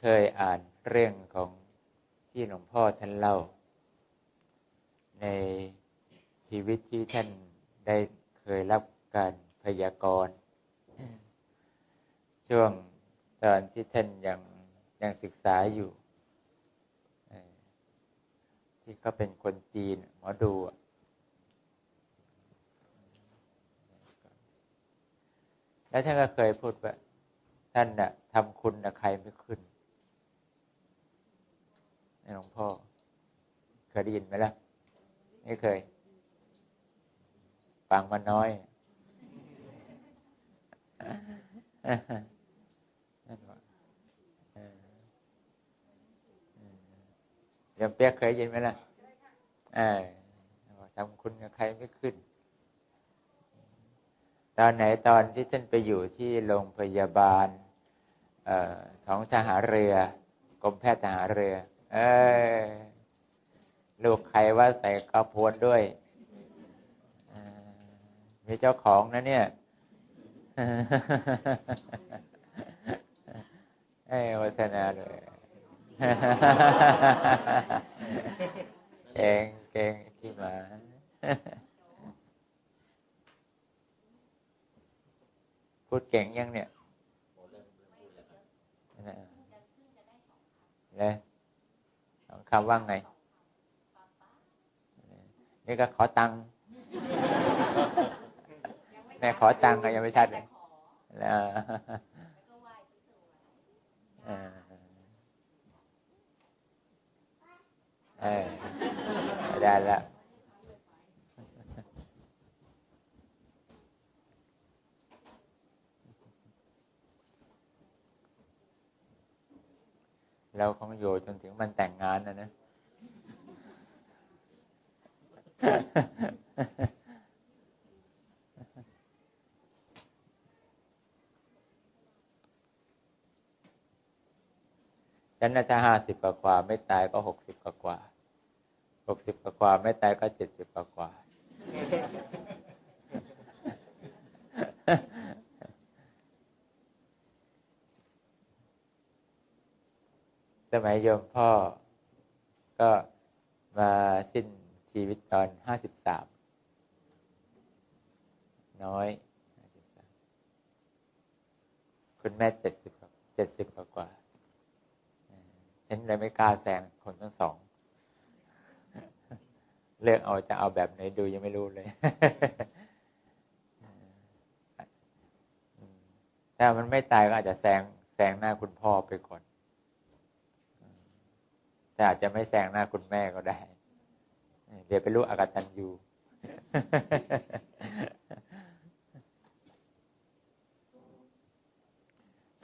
เคยอ่านเรื่องของที่หลวงพ่อท่านเล่า ในชีวิตที่ท่านได้เคยรับการพยากรณ์ช่วงตอนที่ท่านยังยังศึกษาอยู่ที่เขาเป็นคนจีนหมอดูแล้วท่านก็เคยพูดว่าท่านน่ะทำคุณนะใครไม่ขึ้น หลวงพ่อ เคยได้ยินไหมล่ะ ไม่เคย ฟังมาน้อยยมเปียกเคยยินไหมล่ะทำคุณกับใครไม่ขึ้น ตอนไหนตอนที่ท่านไปอยู่ที่โรงพยาบาลอของทหารเรือกรมแพทย์ทหารเรือ เออลูกใครว่าใส่กระพวนด้วยมีเจ้าของนะเนี่ยเอ้วัฒนาเลยเก่งเก่งขี้หมาพูดเก่งยังเนี่ยเลย คำว่างไง นี่ก็ขอตังค์แม่ขอตังค์ก็ยังไม่ชัดเลยแล้วเออได้แล้ว เราคงอยู่จนถึงมันแต่งงานนะนะฉันน่าจะห้าสิบกว่า ไม่ตายก็หกสิบกว่าหกสิบกว่า ไม่ตายก็เจ็ดสิบกว่า สมัยโยมพ่อก็มาสิ้นชีวิตตอนห้าสิบสามน้อยคุณแม่เจ็ดสิบเจ็ดสิบกว่าฉันเลยไม่กล้าแซงคนทั้งสอง เลือกเอาจะเอาแบบไหนดูยังไม่รู้เลย ถ้ามันไม่ตายก็อาจจะแซงแซงหน้าคุณพ่อไปก่อน แต่อาจจะไม่แซงหน้าคุณแม่ก็ได้ เดี๋ยวไปรู้อากาตันยู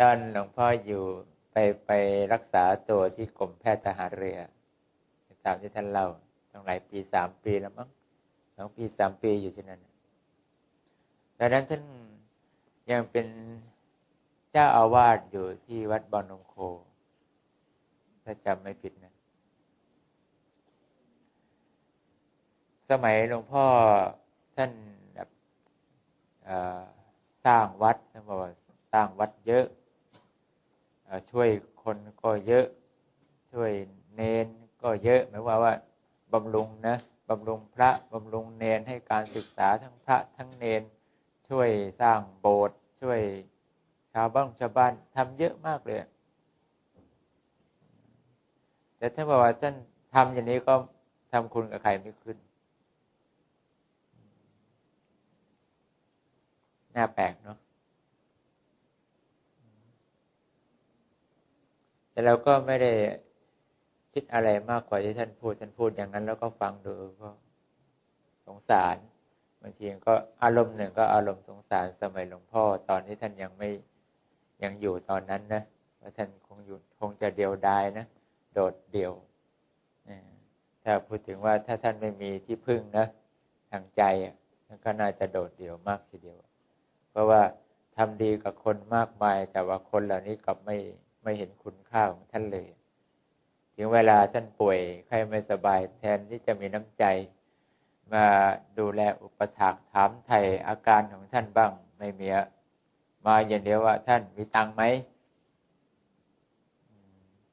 ตอนหลวงพ่ออยู่ไปไปรักษาตัวที่กรมแพทย์ทหารเรือ ตามที่ท่านเล่าตั้งหลายปีสามปีแล้วมั้งสองปีสามปีอยู่ที่นั่นดังนั้นท่านยังเป็นเจ้าอาวาสอยู่ที่วัดบอนงโค ถ้าจำไม่ผิดนะ สมัยหลวงพ่อท่านแบบสร้างวัดท่านบอกว่าสร้างวัดเยอะช่วยคนก็เยอะ ช่วยเนนก็เยอะหมายว่าว่าบำรุงนะบำรุงพระบำรุงเนนให้การศึกษาทั้งพระทั้งเนน ช่วยสร้างโบสถ์ช่วยชาวบ้านชาวบ้านทำเยอะมากเลย แต่ถ้าบอกว่าท่านทำอย่างนี้ก็ทำคุณกับใครไม่ขึ้น น่าแปลกเนาะแต่เราก็ไม่ได้คิดอะไรมากกว่าที่ท่านพูดท่านพูดอย่างนั้นแล้วก็ฟังดูก็สงสารบางทีก็อารมณ์หนึ่งก็อารมณ์สงสารสมัยหลวงพ่อ ตอนที่ท่านยังไม่ยังอยู่ตอนนั้นนะว่าท่านคงอยู่คงจะเดียวดายนะโดดเดี่ยวถ้าพูดถึงว่าถ้าท่านไม่มีที่พึ่งนะทางใจอะก็น่าจะโดดเดี่ยวมากทีเดียว เพราะว่าทำดีกับคนมากมาย แต่ว่าคนเหล่านี้กลับไม่ไม่เห็นคุณค่าของท่านเลย ถึงเวลาท่านป่วยใครไม่สบายแทนที่จะมีน้ำใจ มาดูแลอุปถัมภ์ถามไถ่อาการของท่านบ้างไม่มีมาอย่างเดียวว่า ท่านมีตังไหม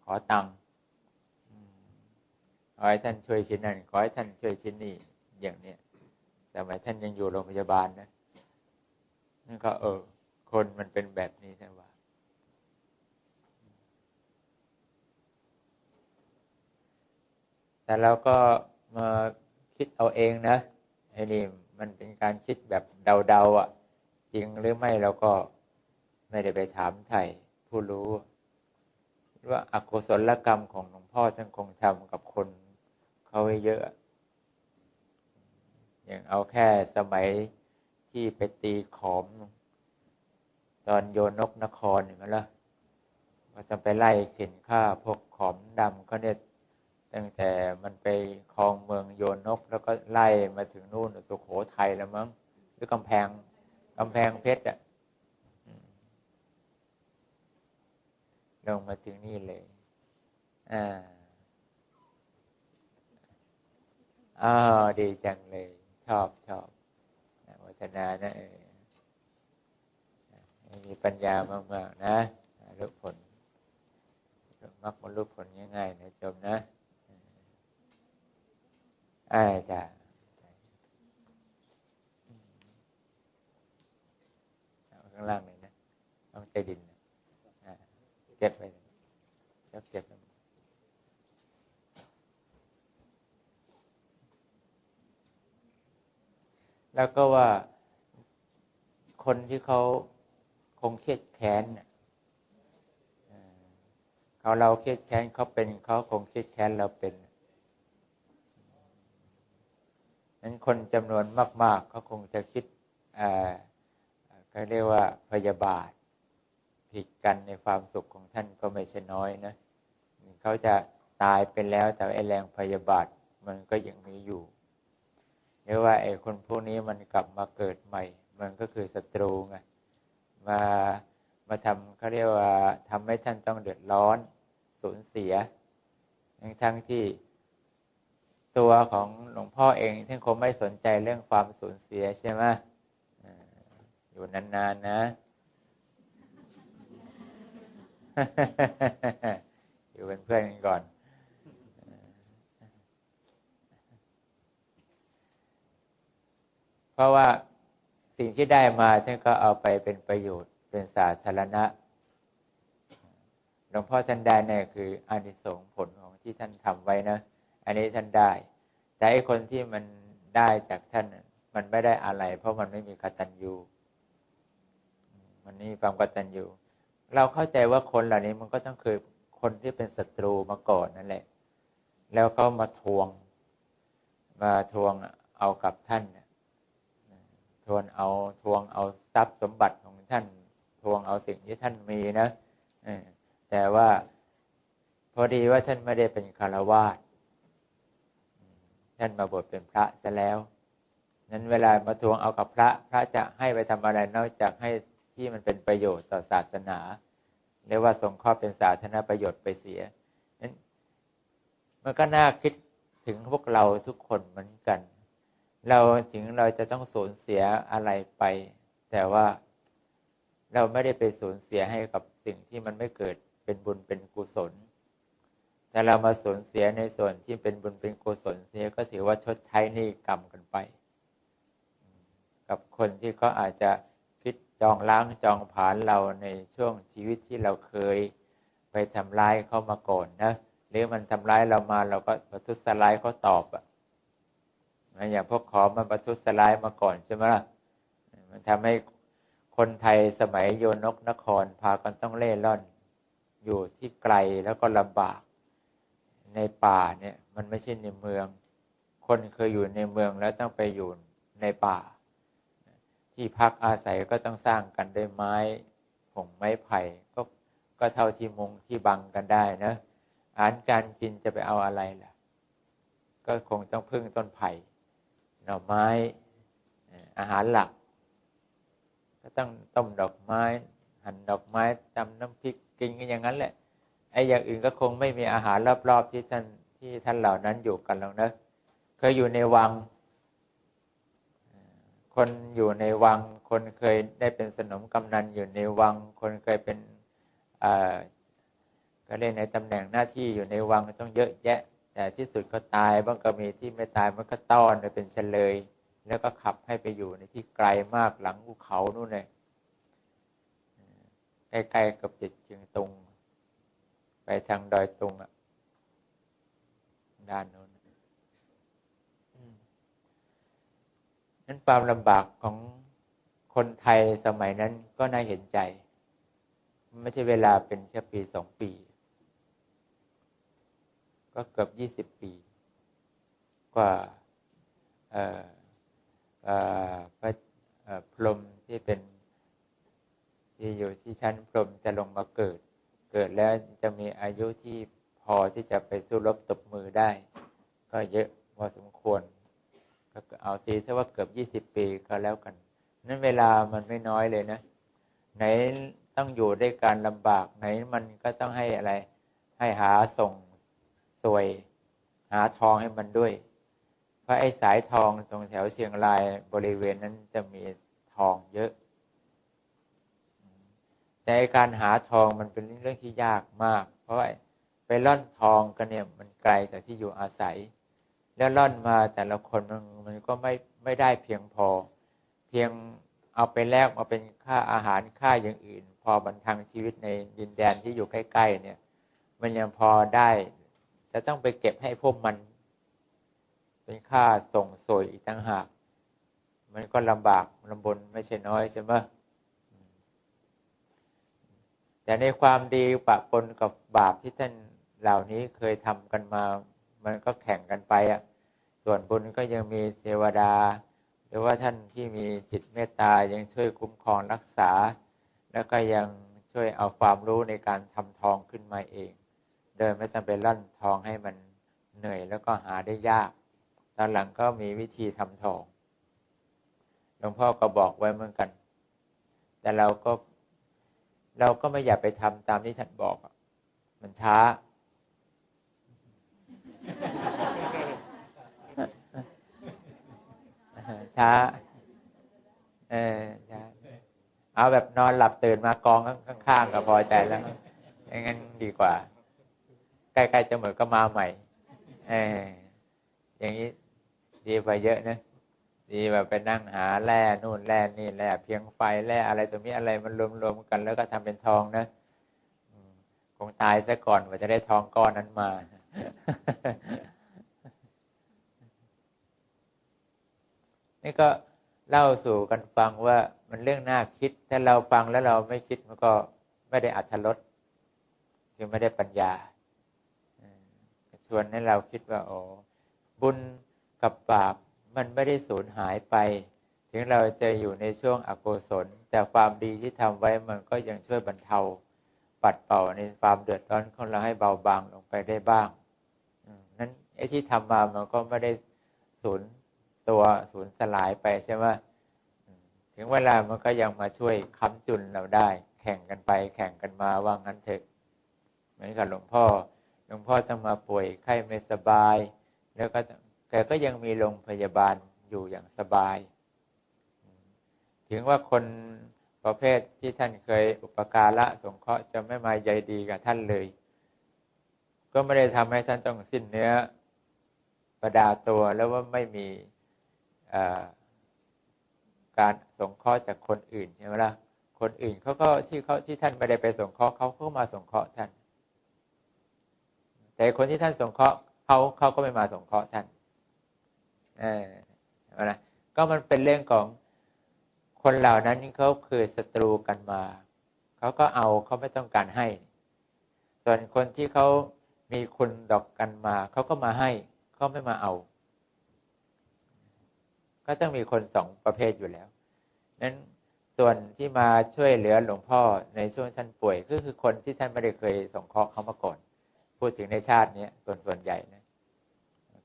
ขอตังค์ขอให้ท่านช่วยชิ้นนั้นขอให้ท่านช่วยชิ้นนี้อย่างเนี้ยสมัยท่านยังอยู่โรงพยาบาลนะ นั่นก็เออ คนมันเป็นแบบนี้ท่านว่า แต่เราก็มาคิดเอาเองนะไอ้นี่มันเป็นการคิดแบบเดาๆอะ จริงหรือไม่เราก็ไม่ได้ไปถามไทยผู้รู้ ว่าอากุศลกรรมของหลวงพ่อท่านคงทำกับคนเขาไว้เยอะ อย่างเอาแค่สมัย ที่ไปตีขอม ตอนโยนกนครเห็นไหมล่ะว่าจะไปไล่เข็นฆ่าพวกขอมดำก็เนี่ยตั้งแต่มันไปคลองเมืองโยนนก แล้วก็ไล่มาถึงนู่นสุโขทัยแล้วมั้งหรือกำแพงกำแพงเพชรอะลงมาถึงนี่เลย อ่าอ๋อดีจังเลย ชอบชอบ วัฒนานะเออมีปัญญามากๆนะรู้ผลมักมันรู้ผลง่ายๆนะจมนะอ่าจ้ะข้างล่างเลยนะต้องใจดินนะเก็บไปแล้วเก็บไปแล้วก็ว่า คนที่เขาคงเครียดแค้นเขาเราเครียดแค้นเขาเป็นเขาคงเครียดแค้นเราเป็นนั้นคนจำนวนมาก ๆเขาคงจะคิดเขาเรียกว่าพยาบาท ผิดกันในความสุขของท่านก็ไม่ใช่น้อยนะเขาจะตายไปแล้วแต่ไอแรงพยาบาทมันก็ยังมีอยู่เรียกว่าไอคนพวกนี้มันกลับมาเกิดใหม่ มันก็คือศัตรูไงมามาทำเขาเรียกว่าทำให้ท่านต้องเดือดร้อนสูญเสียทั้งทั้งที่ตัวของหลวงพ่อเองท่านคงไม่สนใจเรื่องความสูญเสียใช่ไหมอยู่นานๆนะอยู่เป็นเพื่อนกันก่อน เพราะว่า สิ่งที่ได้มาท่านก็เอาไปเป็นประโยชน์เป็นสาธารณะหลวงพ่อท่านได้เนี่ยคืออานิสงส์ผลของที่ท่านทำไว้นะ อันนี้ท่านได้ แต่ไอ้คนที่มันได้จากท่านมันไม่ได้อะไร เพราะมันไม่มีกตัญญูมันนี่ความกตัญญูเราเข้าใจว่าคนเหล่านี้มันก็ต้องเคยคนที่เป็นศัตรูมาก่อนนั่นแหละ แล้วก็มาทวง มาทวงเอากับท่าน วนเอาทวงเอาทรัพย์สมบัติของท่านทวงเอาสิ่งที่ท่านมีนะแต่ว่าพอดีว่าท่านไม่ได้เป็นคารวาสท่านมาบวชเป็นพระซะแล้ว นั้นเวลามาทวงเอากับพระ พระจะให้ไปทำอะไรนอกจากให้ที่มันเป็นประโยชน์ต่อศาสนาเรียกว่าสงเคราะห์เป็นสาธารณประโยชน์ไปเสียนั้นมันก็น่าคิดถึงพวกเราทุกคนเหมือนกัน เราถึงเราจะต้องสูญเสียอะไรไป แต่ว่าเราไม่ได้ไปสูญเสียให้กับสิ่งที่มันไม่เกิดเป็นบุญเป็นกุศล แต่เรามาสูญเสียในส่วนที่เป็นบุญเป็นกุศลเสียก็ถือว่าชดใช้นี่กรรมกันไป กับคนที่เขาอาจจะคิดจองล้างจองผานเราในช่วงชีวิตที่เราเคย ไปทำร้ายเขามาก่อนนะหรือมันทำร้ายเรามาเราก็ประทุษร้ายเขาตอบอะ อย่างพวกขอมันประทุษร้ายมาก่อนใช่ไหมล่ะมันทำให้คนไทยสมัยโยนกนครพากันต้องเล่ร่อน อยู่ที่ไกลแล้วก็ลำบาก ในป่าเนี่ย มันไม่ใช่ในเมือง คนเคยอยู่ในเมืองแล้วต้องไปอยู่ในป่า ที่พักอาศัยก็ต้องสร้างกันด้วยไม้ผงไม้ไผ่ก็ก็เท่าที่มุงที่บังกันได้นะอาหารการกินจะไปเอาอะไรล่ะ ก็คงต้องพึ่งต้นไผ่ หน่อไม้อาหารหลัก ก็ต้องต้มดอกไม้ หั่นดอกไม้ตำน้ำพริกกินกันอย่างนั้นแหละไอ้อย่างอื่นก็คงไม่มีอาหารรอบๆที่ท่านที่ท่านเหล่านั้นอยู่กันแล้วนะเคยอยู่ในวัง คนอยู่ในวัง คนเคยได้เป็นสนมกำนันอยู่ในวัง คนเคยเป็นก็เล่นในตำแหน่งหน้าที่อยู่ในวังต้องเยอะแยะ แต่ที่สุดก็ตายบ้างก็มีที่ไม่ตายมันก็ต้อนไปเป็นเฉลย แล้วก็ขับให้ไปอยู่ในที่ไกลมากหลังภูเขานู่นเลยใกล้ๆกับจิตเชียงตุง ไปทางดอยตุงอะด้านนู้นนั้นความลำบากของคนไทยสมัยนั้นก็น่าเห็นใจ ไม่ใช่เวลาเป็นแค่ปีสองปี ก็เกือบยี่สิบปี กว่าพระพรหมที่เป็นที่อยู่ที่ชั้นพรหมจะลงมาเกิด เกิดแล้วจะมีอายุที่พอที่จะไปสู้รบตบมือได้ ก็เยอะพอสมควรก็เอาตีซะว่าเกือบยี่สิบปีก็แล้วกัน นั้นเวลามันไม่น้อยเลยนะ ไหนต้องอยู่ด้วยการลำบากไหนมันก็ต้องให้อะไร ให้หาส่ง สวย หาทองให้มันด้วย เพราะไอ้สายทองตรงแถวเชียงรายบริเวณนั้นจะมีทองเยอะ แต่การหาทองมันเป็นเรื่องที่ยากมาก เพราะว่าไปล่อนทองกันเนี่ยมันไกลจากที่อยู่อาศัย แล้วล่อนมาแต่ละคนมันมันก็ไม่ไม่ได้เพียงพอ เพียงเอาไปแลกมาเป็นค่าอาหารค่าอย่างอื่น พอบันทังชีวิตในดินแดนที่อยู่ใกล้ ๆ เนี่ย มันยังพอได้ จะต้องไปเก็บให้พวกมัน เป็นค่าส่งสวยอีกตั้งหาก มันก็ลำบากลำบนไม่ใช่น้อยใช่ไหมแต่ในความดีปะปนกับบาปที่ท่านเหล่านี้เคยทำกันมา มันก็แข่งกันไปอะ ส่วนบุญก็ยังมีเทวดา หรือว่าท่านที่มีจิตเมตตายังช่วยคุ้มครองรักษา แล้วก็ยังช่วยเอาความรู้ในการทำทองขึ้นมาเอง ดยไม่จำเป็นลั่นทองให้มันเหนื่อยแล้วก็หาได้ยาก ตอนหลังก็มีวิธีทำทอง หลวงพ่อก็บอกไว้เหมือนกัน แต่เราก็เราก็ไม่อยากไปทำตามที่ท่านบอก มันช้า ช้า เออช้าเอาแบบนอนหลับตื่นมากองข้างๆก็พอใจแล้วอย่างนั้นดีกว่า ใกล้ๆจะหมือนก็มาใหม่เอออย่างนี้ดีไปเยอะนะดีแบบไปนั่งหาแร่นู่นแร่นี่แร่เพียงไฟแร่อะไรตรงนี้อะไรมันรวมๆกัน แล้วก็ทำเป็นทองนะคงตายซะก่อนกว่าจะได้ทองก้อนนั้นมานี่ก็เล่าสู่กันฟังว่ามันเรื่องน่าคิด ถ้าเราฟังแล้วเราไม่คิดมันก็ไม่ได้อัธรสคือไม่ได้ปัญญา วนให้เราคิดว่าโอ้บุญกับบาปมันไม่ได้สูญหายไป ถึงเราจะอยู่ในช่วงอกุศล แต่ความดีที่ทำไว้มันก็ยังช่วยบรรเทา ปัดเป่าในความเดือดร้อนของเราให้เบาบางลงไปได้บ้างนั้นไอ้ที่ทำมามันก็ไม่ได้สูญตัวสูญสลายไปใช่ไหมถึงเวลามันก็ยังมาช่วยค้ำจุนเราได้ แข่งกันไปแข่งกันมาว่างั้นเถอะเหมือนกับหลวงพ่อ ลวงพ่อจะมาป่วยไข้ไม่สบาย แล้วก็แต่ก็ยังมีโรงพยาบาลอยู่อย่างสบาย ถึงว่าคนประเภทที่ท่านเคยอุปการะสงเคราะห์จะไม่มาใยดีกับท่านเลย ก็ไม่ได้ทำให้ท่านต้องสิ้นเนื้อประดาตัวแล้วว่าไม่มีการสงเคราะห์จากคนอื่นใช่ไหมล่ะคนอื่นเขาก็ที่เขาที่ท่านไม่ได้ไปสงเคราะห์เขาก็มาสงเคราะห์ท่าน แต่คนที่ท่านสงเคราะห์เขาเขาก็ไม่มาสงเคราะห์ท่านเออใช่ไหมล่ะก็มันเป็นเรื่องของคนเหล่านั้นเขาคือศัตรูกันมาเขาก็เอาเขาไม่ต้องการให้ ส่วนคนที่เขามีคุณดอกกันมาเขาก็มาให้เขาไม่มาเอา ก็ต้องมีคนสองประเภทอยู่แล้วนั้นส่วนที่มาช่วยเหลือหลวงพ่อในช่วงท่านป่วยก็คือคนที่ท่านไม่ได้เคยสงเคราะห์เขามาก่อน พูดถึงในชาตินี้ส่วนส่วนใหญ่นะ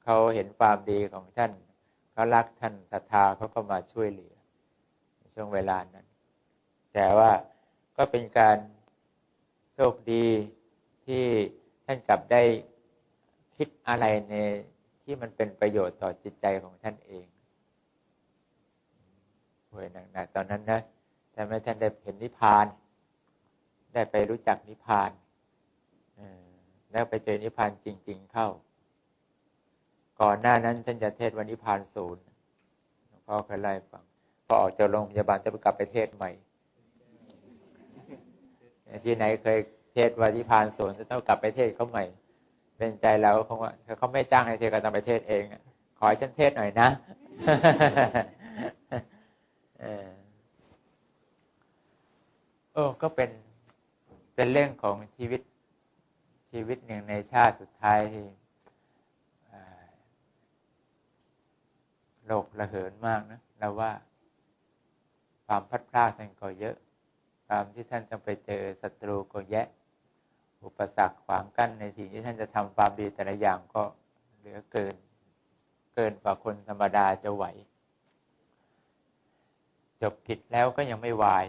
เขาเห็นความดีของท่านเขารักท่านศรัทธาเขาก็มาช่วยเหลือในช่วงเวลานั้น แต่ว่าก็เป็นการโชคดีที่ท่านกลับได้คิดอะไรในที่มันเป็นประโยชน์ต่อจิตใจของท่านเองป่วยหนักๆตอนนั้นนะแต่ไม่ท่านได้เห็นนิพพาน ได้ไปรู้จักนิพพาน แล้วไปเจอนิพพานจริง ๆ เข้า ก่อนหน้านั้นท่านจะเทศวันนิพพานศูนย์พ่อเคยไล่ฟังพอออกจากโรงพยาบาลจะไปกลับไปเทศใหม่ที่ไหนเคยเทศวันนิพพานศูนย์จะต้องกลับไปเทศเขาใหม่ เป็นใจเราคงว่าเขาไม่จ้างให้เทศก็ต้องไปเทศเองขอให้ฉันเทศหน่อยนะเออก็เป็นเป็นเรื่องของชีวิต ชีวิตหนึ่งในชาติสุดท้ายที่โลกระเหินมากนะเราว่าความพัดพลาดท่านก็เยอะ ความที่ท่านจะไปเจอศัตรูก็แยะ อุปสรรคขวางกั้นในสิ่งที่ท่านจะทำความดีแต่ละอย่างก็เหลือเกิน เกินกว่าคนธรรมดาจะไหว จบผิดแล้วก็ยังไม่วาย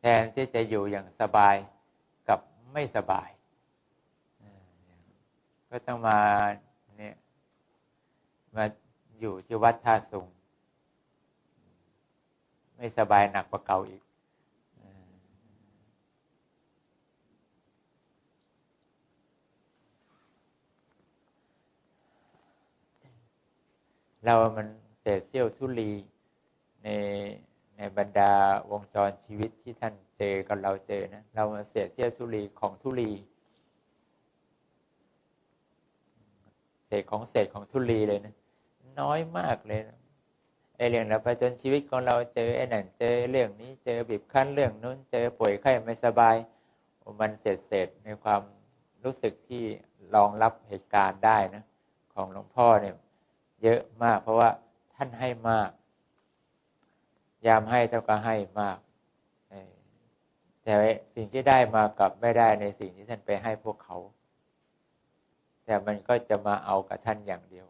แทนที่จะอยู่อย่างสบาย ไม่สบาย ก็ต้องมาเนี่ยมาอยู่ที่วัดท่าสุง ไม่สบายหนักกว่าเก่าอีกเรามันเศษเสี้ยวทุลีใน ในบรรดาวงจรชีวิตที่ท่านเจอกับเราเจอนะเรามาเศษเสี้ยวทุลีของทุลีเศษของเศษของทุลีเลยนะน้อยมากเลยนะไอเรื่องเราประจนชีวิตของเราเจอไอ้นั่นเจอเรื่องนี้เจอบีบคั้นเรื่องนู้นเจอป่วยไข้ไม่สบายมันเศษเศษในความรู้สึกที่รองรับเหตุการณ์ได้นะของหลวงพ่อเนี่ยเยอะมากเพราะว่าท่านให้มาก ยามให้เท่านก็ให้มากแต่สิ่งที่ได้มากับไม่ได้ในสิ่งที่ท่านไปให้พวกเขา แต่มันก็จะมาเอากับท่านอย่างเดียว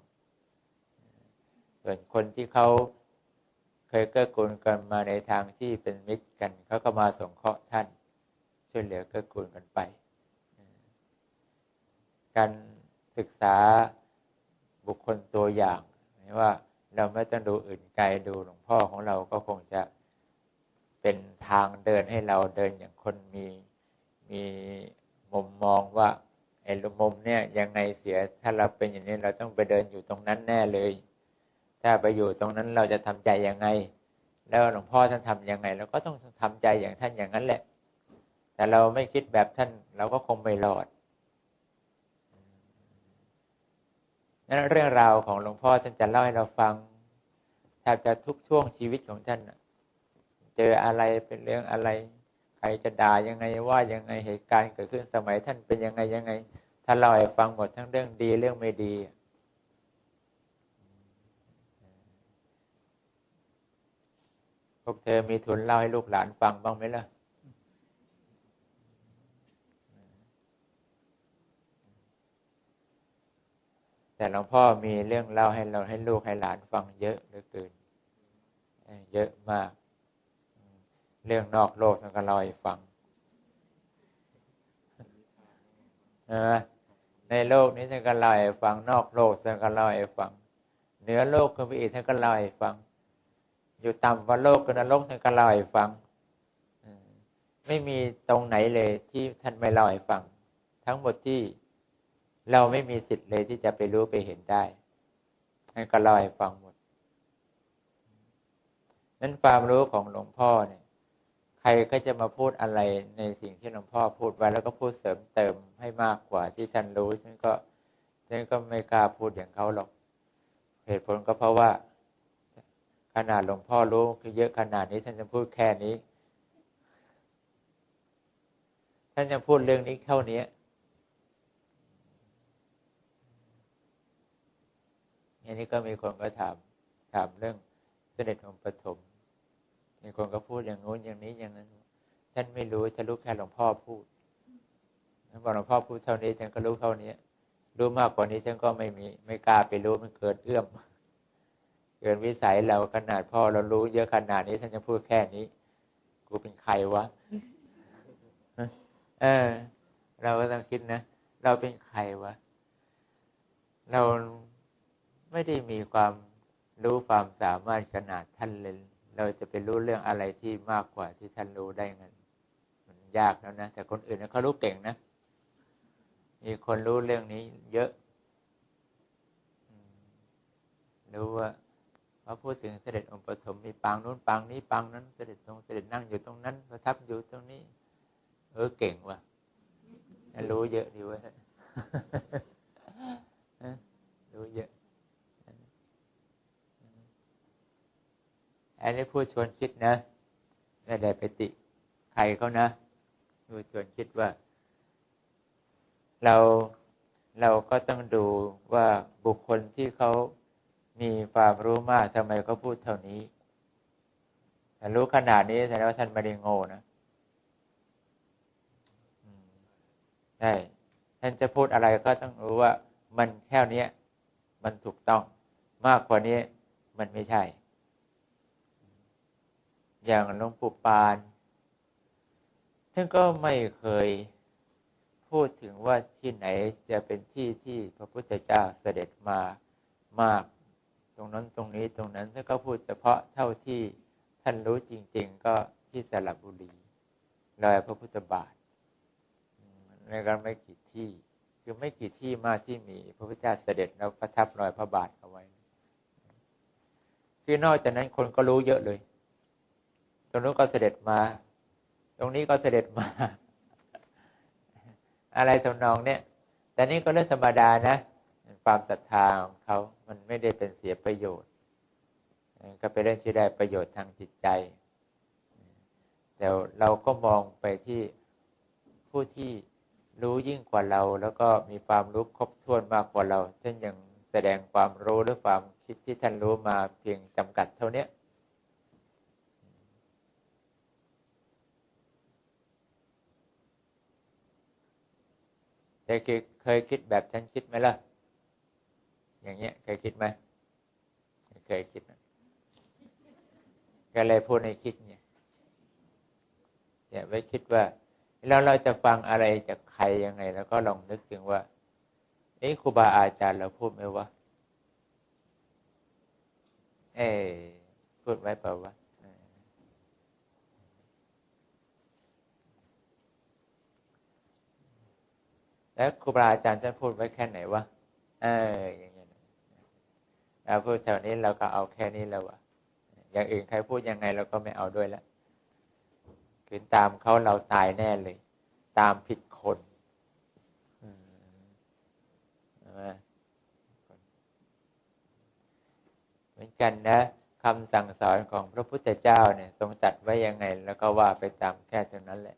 ส่วนคนที่เขาเคยเกื้อกูลกันมาในทางที่เป็นมิตรกันเขาก็มาสงเคราะห์ท่าน ช่วยเหลือเกื้อกูลกันไป การศึกษาบุคคลตัวอย่างว่า เราไม่ต้องดูอื่นไกลดูหลวงพ่อของเราก็คงจะเป็นทางเดินให้เราเดินอย่างคนมีมีมุมมองว่าไอ้มุมเนี่ยยังไงเสียถ้าเราเป็นอย่างนี้เราต้องไปเดินอยู่ตรงนั้นแน่เลย ถ้าไปอยู่ตรงนั้นเราจะทำใจยังไง แล้วหลวงพ่อท่านทำยังไงเราก็ต้องทำใจอย่างท่านอย่างนั้นแหละ แต่เราไม่คิดแบบท่านเราก็คงไม่รอด นั้นเรื่องราวของหลวงพ่อท่านจะเล่าให้เราฟังแทบจะทุกช่วงชีวิตของท่านเจออะไรเป็นเรื่องอะไร ใครจะด่ายังไงว่ายังไงเหตุการณ์เกิดขึ้นสมัยท่านเป็นยังไงยังไงถ้าเราให้ฟังหมดทั้งเรื่องดีเรื่องไม่ดี พวกเธอมีทุนเล่าให้ลูกหลานฟังบ้างไหมล่ะ แต่หลวงพ่อมีเรื่องเล่าให้เราให้ลูกให้หลานฟังเยอะเหลือเกินเยอะมาก เรื่องนอกโลกท่านก็เล่าให้ฟังในโลกนี้ท่านก็เล่าให้ฟังนอกโลกท่านก็เล่าให้ฟังเหนือโลกขึ้นไปอีกท่านก็เล่าให้ฟัง อยู่ต่ำกว่าโลกก็นรกท่านก็เล่าให้ฟังไม่มีตรงไหนเลยที่ท่านไม่เล่าให้ฟัง ทั้งหมดที่ เราไม่มีสิทธิ์เลยที่จะไปรู้ไปเห็นได้ท่านก็เล่าให้ฟังหมด นั้นความรู้ของหลวงพ่อเนี่ย ใครก็จะมาพูดอะไรในสิ่งที่หลวงพ่อพูดไว้แล้วก็พูดเสริมเติมให้มากกว่าที่ท่านรู้ ฉันก็ฉันก็ไม่กล้าพูดอย่างเขาหรอก เหตุผลก็เพราะว่า ขนาดหลวงพ่อรู้คือเยอะขนาดนี้ท่านจะพูดแค่นี้ท่านจะพูดเรื่องนี้เท่านี้ อันนี้ก็มีคนก็ถามถามเรื่องเสด็จองปฐมมีคนก็พูดอย่างนู้นอย่างนี้อย่างนั้นฉันไม่รู้ฉันรู้แค่หลวงพ่อพูดฉันบอกหลวงพ่อพูดเท่านี้ฉันก็รู้เท่านี้รู้มากกว่านี้ฉันก็ไม่มีไม่กล้าไปรู้มันเกินเอื้อมเกินวิสัยเราขนาดพ่อเรารู้เยอะขนาดนี้ฉันจะพูดแค่นี้ กูเป็นใครวะเออ เราก็ต้องคิดนะเราเป็นใครวะเรา ไม่ได้มีความรู้ความสามารถขนาดท่านเลยเราจะไปรู้เรื่องอะไรที่มากกว่าที่ท่านรู้ได้เงินมันยากแล้วนะแต่คนอื่นเขารู้เก่งนะมีคนรู้เรื่องนี้เยอะรู้ว่าพระพูดถึงเสด็จองค์ปฐมมีปางนู้นปางนี้ปางนั้นเสด็จตรงเสด็จนั่งอยู่ตรงนั้นประทับอยู่ตรงนี้ เออเก่งว่ะรู้เยอะดีเว้ยรู้เยอะ อันนี้พูดชวนคิดนะไม่ได้ไปติใครเขานะพูดชวนคิดว่า เราเราก็ต้องดูว่าบุคคลที่เขามีความรู้มากทำไมเขาพูดเท่านี้รู้ขนาดนี้แสดงว่าท่านไม่ได้โง่นะใช่ท่านจะพูดอะไรก็ต้องรู้ว่ามันแค่นี้มันถูกต้องมากกว่านี้มันไม่ใช่ อย่างหลวงปู่ปานท่านก็ไม่เคยพูดถึงว่าที่ไหนจะเป็นที่ที่พระพุทธเจ้าเสด็จมามาก ตรงนั้นตรงนี้ตรงนั้นท่านก็พูดเฉพาะเท่าที่ท่านรู้จริง ๆ ก็ที่สระบุรีรอยพระพุทธบาทในกันไม่กี่ที่ คือไม่กี่ที่มากที่มีพระพุทธเจ้าเสด็จแล้วประทับรอยพระบาทเอาไว้ คือนอกจากนั้นคนก็รู้เยอะเลย รงนู้นก็เสด็จมา ตรงนี้ก็เสด็จมา อะไรทำนองเนี่ย แต่นี่ก็เรื่องธรรมดานะ ความศรัทธาของเขา มันไม่ได้เป็นเสียประโยชน์ ก็เป็นเรื่องที่ได้ประโยชน์ทางจิตใจ แต่เราก็มองไปที่ผู้ที่รู้ยิ่งกว่าเรา แล้วก็มีความรู้ครบถ้วนมากกว่าเรา เช่นอยังแสดงความรู้หรือความคิดที่ท่านรู้มาเพียงจำกัดเท่านี้ แต่เคยคิดแบบฉันคิดไหมล่ะ อย่างเงี้ย เคยคิดไหมเคยคิดก็เลยพูดในคิดเนี่ยอย่าไปคิดว่า แล้วเราจะฟังอะไรจากใครยังไง แล้วก็ลองนึกถึงว่าเอ้ครูบาอาจารย์เราพูดไหมวะเอ้พูดไว้เปล่าวะ แล้วครูบาอาจารย์จะพูดไว้แค่ไหนวะเออเราพูดแถวนี้เราก็เอาแค่นี้แล้วอะอย่างอื่นใครพูดยังไงเราก็ไม่เอาด้วยล้วคือตามเขาเราตายแน่เลย ตามผิดคนเหมือนกันนะคำสั่งสอนของพระพุทธเจ้าเนี่ย ทรงตัดไว้ยังไง แล้วก็ว่าไปตามแค่ตรงนั้นแหละ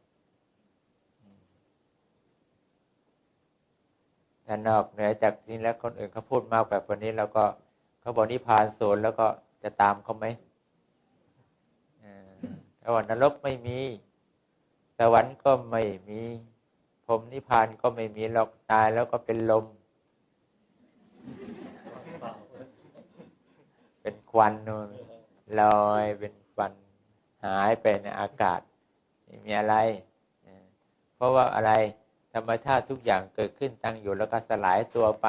ถ้านอกเหนือจากนี้แล้วคนอื่นเขาพูดมากแบบวันนี้เราก็เขาบอกนิพพานศูนย์แล้วก็จะตามเขาไหมสวรรค์นรกไม่มี สวรรค์ก็ไม่มีผมนิพพานก็ไม่มีหรอกตายแล้วก็เป็นลม เป็นควันนูนลอยเป็นควันหายไปในอากาศไม่มีอะไร เพราะว่าอะไร ธรรมชาติทุกอย่างเกิดขึ้นตั้งอยู่แล้วก็สลายตัวไป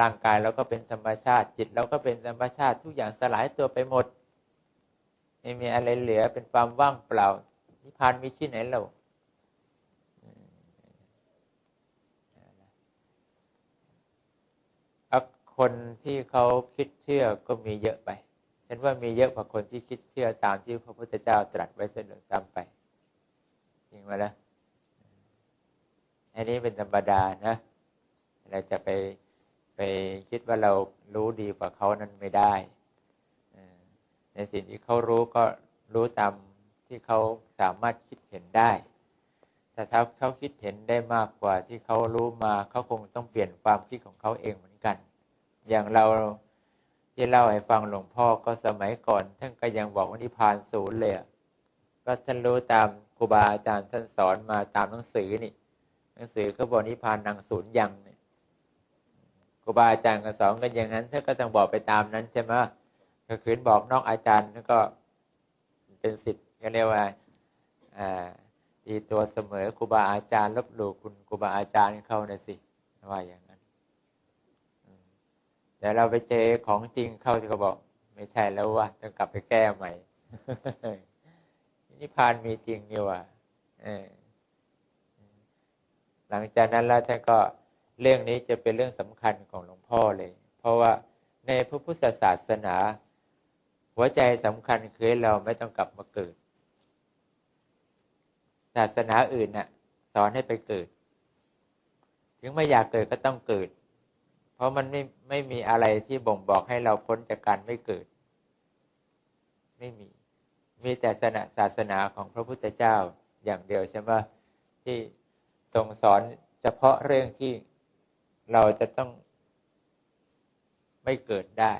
ร่างกายเราก็เป็นธรรมชาติ จิตเราก็เป็นธรรมชาติทุกอย่างสลายตัวไปหมด ไม่มีอะไรเหลือเป็นความว่างเปล่านิพพานมีที่ไหนเราคนที่เขาคิดเชื่อก็มีเยอะไป ฉันว่ามีเยอะกว่าคนที่คิดเชื่อตามที่พระพุทธเจ้าตรัสไว้เสนอซ้ำไปจริงไหมล่ะ อันนี้เป็นธรรมดานะเราจะไปไปคิดว่าเรารู้ดีกว่าเขานั้นไม่ได้ ในสิ่งที่เขารู้ก็รู้ตามที่เขาสามารถคิดเห็นได้แต่ถ้าเขาคิดเห็นได้มากกว่าที่เขารู้มาเขาคงต้องเปลี่ยนความคิดของเขาเองเหมือนกัน อย่างเราที่เล่าให้ฟังหลวงพ่อก็สมัยก่อนท่านก็ยังบอกว่านิพานศูนย์เลยก็ท่านรู้ตามครูบาอาจารย์ท่านสอนมาตามหนังสือนี่ นังสือก็บอกนิพพานนังศูนย์ยังครูบาอาจารย์ก็สอนกันอย่างนั้นท่านก็ต้องบอกไปตามนั้นใช่ไหมก็คืนบอกนอกอาจารย์นั่นก็เป็นสิทธิ์ก็เรียกว่าตีตัวเสมอครูบาอาจารย์ลบหลู่คุณครูบาอาจารย์เข้านะสิว่าอย่างนั้นแต่เราไปเจอของจริงเข้าจะก็บอก ไม่ใช่แล้วว่าต้องกลับไปแก้ใหม่นิพพานมีจริงนี่ว่าเออ หลังจากนั้นแล้วท่านก็เรื่องนี้จะเป็นเรื่องสำคัญของหลวงพ่อเลย เพราะว่าในพระพุทธศาสนา หัวใจสำคัญคือเราไม่ต้องกลับมาเกิด ศาสนาอื่นน่ะ สอนให้ไปเกิด ถึงไม่อยากเกิดก็ต้องเกิด เพราะมันไม่ไม่มีอะไรที่บ่งบอกให้เราพ้นจากการไม่เกิด ไม่มี มีแต่ศาสนาศาสนาของพระพุทธเจ้าอย่างเดียวใช่ไหมที่ ทรงสอนเฉพาะเรื่องที่เราจะต้องไม่เกิดได้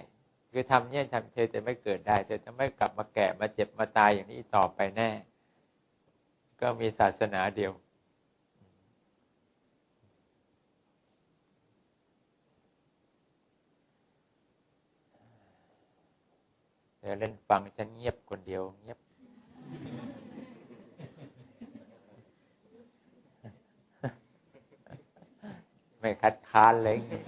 คือทำเนี่ยทำเธอจะไม่เกิดได้ เธอจะไม่กลับมาแก่มาเจ็บมาตายอย่างนี้ต่อไปแน่ ก็มีศาสนาเดียว เธอเล่นฟังฉันเงียบคนเดียวเงียบ ไม่คัดค้านอะไรอย่างเงี้ย